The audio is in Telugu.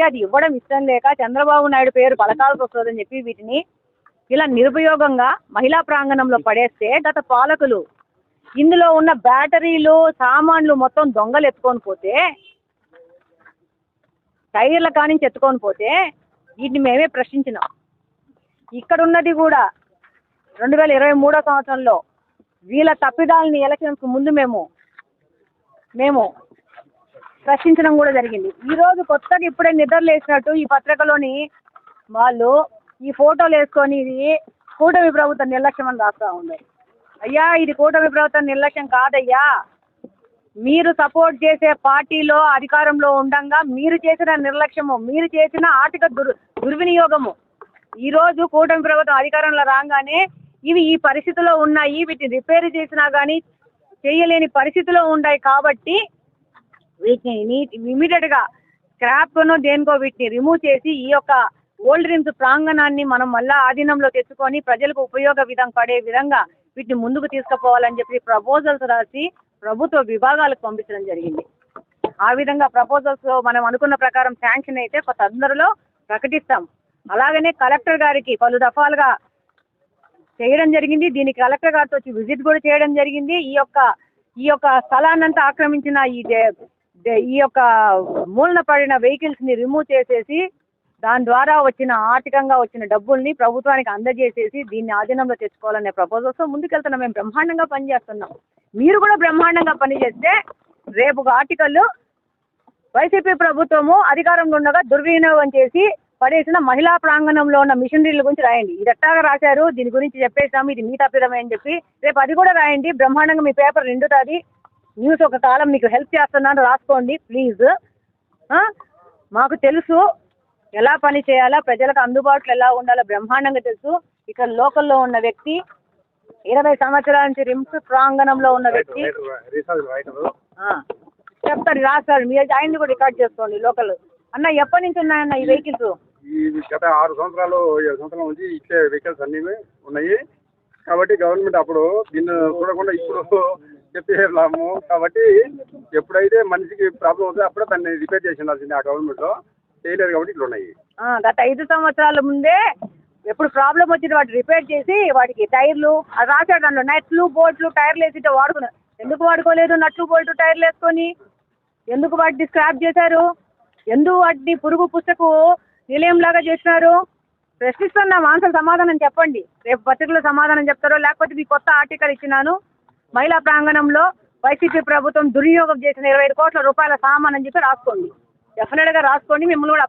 కాబట్టి అది ఇవ్వడం ఇష్టం లేక చంద్రబాబు నాయుడు పేరు పలకాల్సి వస్తుందని చెప్పి వీటిని ఇలా నిరుపయోగంగా మహిళా ప్రాంగణంలో పడేస్తే గత పాలకులు ఇందులో ఉన్న బ్యాటరీలు సామాన్లు మొత్తం దొంగలు ఎత్తుకొని పోతే టైర్ల కానించి ఎత్తుకొని పోతే వీటిని మేమే ప్రశ్నించినాం. ఇక్కడ ఉన్నది కూడా రెండు వేల ఇరవై మూడో సంవత్సరంలో వీళ్ళ తప్పిదాలని ఎలక్షన్స్కి ముందు మేము మేము ప్రశ్నించడం కూడా జరిగింది. ఈ రోజు కొత్తగా ఇప్పుడే నిద్రలేసినట్టు ఈ పత్రికలోని వాళ్ళు ఈ ఫోటోలు వేసుకొని ఇది కూటమి ప్రభుత్వం నిర్లక్ష్యం అని రాస్తా ఉంది. అయ్యా ఇది కూటమి ప్రభుత్వం నిర్లక్ష్యం కాదయ్యా. మీరు సపోర్ట్ చేసే పార్టీలో అధికారంలో ఉండంగా మీరు చేసిన నిర్లక్ష్యము మీరు చేసిన ఆర్థిక దుర్ దుర్వినియోగము. ఈ రోజు కూటమి ప్రభుత్వం అధికారంలో రాగానే ఇవి ఈ పరిస్థితిలో ఉన్నాయి వీటిని రిపేర్ చేసినా కానీ చేయలేని పరిస్థితిలో ఉన్నాయి కాబట్టి వీటిని ఇమీడియట్గా స్క్రాప్ దేనికో వీటిని రిమూవ్ చేసి ఈ యొక్క ఓల్డ్ డ్రీమ్స్ ప్రాంగణాన్ని మనం మళ్ళా ఆధీనంలో తెచ్చుకొని ప్రజలకు ఉపయోగ విధం పడే విధంగా వీటిని ముందుకు తీసుకుపోవాలని చెప్పి ప్రపోజల్స్ రాసి ప్రభుత్వ విభాగాలకు పంపించడం జరిగింది. ఆ విధంగా ప్రపోజల్స్ మనం అనుకున్న ప్రకారం శాంక్షన్ అయితే కొత్త తొందరలో ప్రకటిస్తాం. అలాగనే కలెక్టర్ గారికి పలు దఫాలుగా చేయడం జరిగింది. దీనికి కలెక్టర్ గారితో వచ్చి విజిట్ కూడా చేయడం జరిగింది. ఈ యొక్క ఈ యొక్క స్థలాన్నంతా ఆక్రమించిన ఈ ఈ యొక్క మూలన పడిన వెహికల్స్ని రిమూవ్ చేసేసి దాని ద్వారా వచ్చిన ఆర్థికంగా వచ్చిన డబ్బుల్ని ప్రభుత్వానికి అందజేసేసి దీన్ని ఆధీనంలో తెచ్చుకోవాలనే ప్రపోజల్స్ ముందుకెళ్తున్నాం. మేము బ్రహ్మాండంగా పనిచేస్తున్నాం. మీరు కూడా బ్రహ్మాండంగా పనిచేస్తే రేపు ఆర్టికల్ వైసీపీ ప్రభుత్వము అధికారంలో ఉండగా దుర్వినియోగం చేసి పడేసిన మహిళా ప్రాంగణంలో ఉన్న మిషనరీల గురించి రాయండి. ఇది ఎట్టాగా రాశారు? దీని గురించి చెప్పేసాము ఇది మీ తప్పిదమే అని చెప్పి రేపు అది కూడా రాయండి. బ్రహ్మాండంగా మీ పేపర్ నిండుతుంది. న్యూస్ ఒక కాలం మీకు హెల్ప్ చేస్తున్నాను రాసుకోండి ప్లీజ్. మాకు తెలుసు ఎలా పని చేయాలా ప్రజలకు అందుబాటులో ఎలా ఉండాలో బ్రహ్మాండంగా తెలుసు. ఇక్కడ లోకల్లో ఉన్న వ్యక్తి ఇరవై సంవత్సరాల నుంచి రిమ్స్ ప్రాంగణంలో ఉన్న వ్యక్తి. చెప్తారు రాస్తారు మీరు ఆయన కూడా రికార్డ్ చేసుకోండి లోకల్. అన్న ఎప్పటి నుంచి ఉన్నాయన్న ఈ వెహికల్స్? గత ఆరు సంవత్సరాలు ఏడు సంవత్సరాల నుంచి ఇచ్చే వెహికల్స్ అన్ని ఉన్నాయి. కాబట్టి గవర్నమెంట్ అప్పుడు దీన్ని చూడకుండా ఇప్పుడు చెప్పేలాము కాబట్టి ఎప్పుడైతే మనిషికి ప్రాబ్లం అవుతుందో అప్పుడే దాన్ని రిపేర్ చేసి ఉండాల్సింది ఆ గవర్నమెంట్ చేయలేదు కాబట్టి ఇట్లా ఉన్నాయి. గత ఐదు సంవత్సరాల ముందే ఎప్పుడు ప్రాబ్లం వచ్చింది వాటి రిపేర్ చేసి వాటికి టైర్లు అది రాశాడు అందులో నట్లు బోల్ట్లు టైర్లు వేసి వాడుకున్నారు. ఎందుకు వాడుకోలేదు? నట్లు బోల్ట్ టైర్లు వేసుకొని. ఎందుకు వాటిని స్క్రాప్ చేశారు? ఎందుకు వాటిని పురుగు పుస్తకు నిలయంలాగా చేసినారు? ప్రశ్నిస్తున్నాం ఆన్సర్ సమాధానం చెప్పండి. రేపు పత్రికలో సమాధానం చెప్తారో లేకపోతే మీ కొత్త ఆర్టికల్ ఇచ్చినాను. మహిళా ప్రాంగణంలో వైసీపీ ప్రభుత్వం దుర్వినియోగం చేసిన ఇరవై ఐదు కోట్ల రూపాయల సామాన్ అని చెప్పి రాసుకోండి. డెఫినెట్గా రాసుకోండి మిమ్మల్ని కూడా